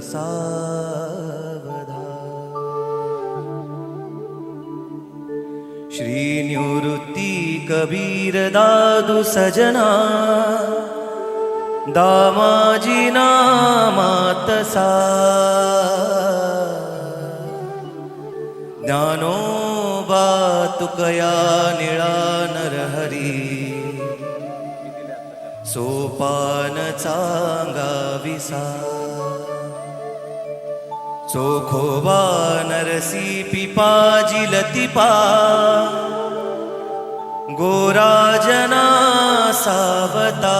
सावधा श्री निवृत्ती कबीर दादू सजना। दामाजी नामात सा। ज्ञानोबा तुकया निळा नरहरी। सोपान चांगाविसा चोखोबा नरसी पिपा जिलतिपा गोराजना सावता।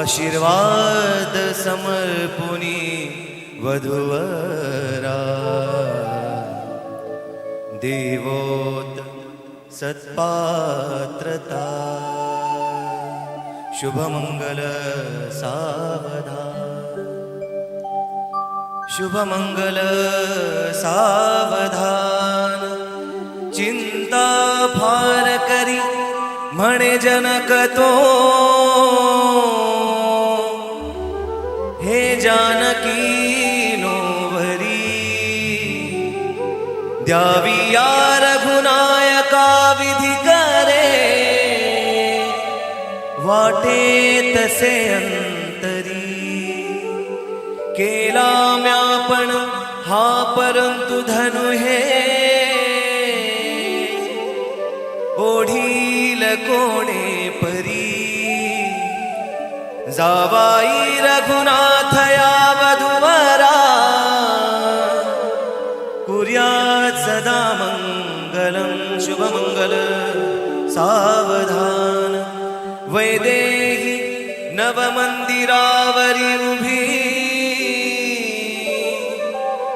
आशीर्वाद समर्पुनी वधुवरा। देवोत सत्पात्रता। शुभमङ्गल सावधान शुभमङ्गल सावधान। चिन्ता फार करी मणे जनक तो। हे जानकी नोवरी। द्यावी या रघुनायका विधी वाटे तसे अंतरी. केला म्यापण हा परंतु धनु हे. ओढील कोणे परी. जावाई रघुनाथ या वधुवरा. कुर्या सदा मंगलम शुभमंगल सावधान. वैदेही नवमन्दिरावरि उभी।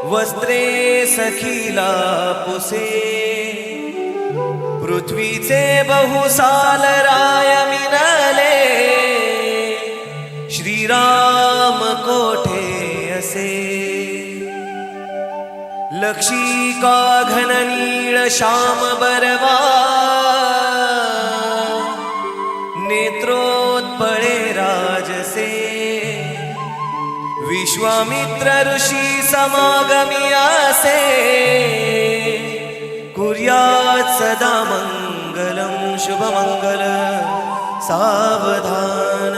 वस्त्रे सखीला पुसे। पृथ्वीचे बहुसाल राय मिनले श्रीराम कोठे असे? लक्षी का घन श्याम बरवा। विश्वामित्र ऋषी समागमी आसे। कुर्यात सदा मंगलम शुभमंगल सावधान।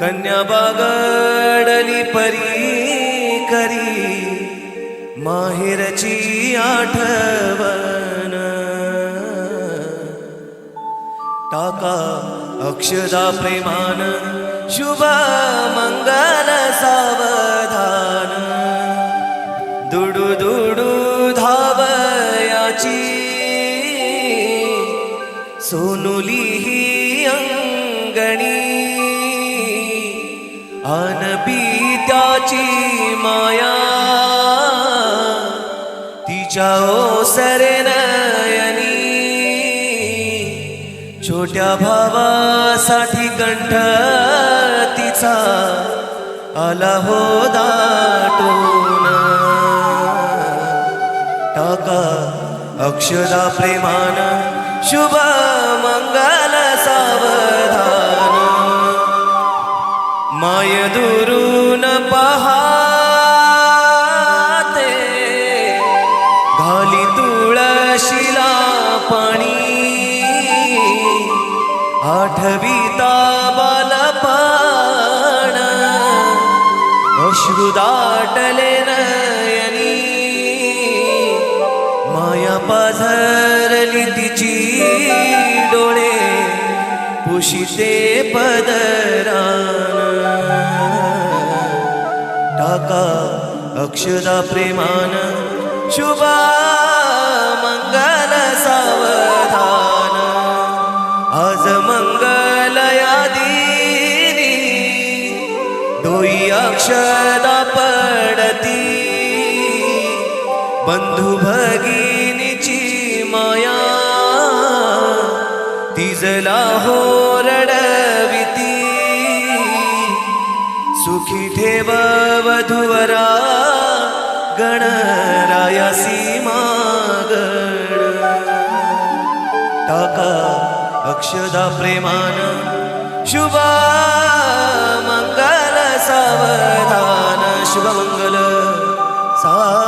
कन्या बागडली परी करी माहिरची आठवण। टाका अक्षदा प्रेमान शुभ मंगल सा। ही अंगणी. अनबी त्याची माया. तिच्या ओसरे नयनी. छोट्या भावासाठी कंठ तिचा आला हो दाटून. टाका अक्षदा प्रेमान. शुभ मंगल सावधान। माय दुरून पहाते घाली तुळशीला पाणी आठविता बालपण अश्रू अश्रुदाटले नयनी। माया पाझरली तिची पुशिते पदरान टाका अक्षदा प्रेमान शुभा मंगल सावधान. आज मंगल यादीनी दोई अक्षदा पडती. बंधू भगी भिजला हो रडविती। सुखी ठेव वधुवरा गणरायासी मागण टाका अक्षदा प्रेमान शुभा मंगल सावधान शुभमंगल सा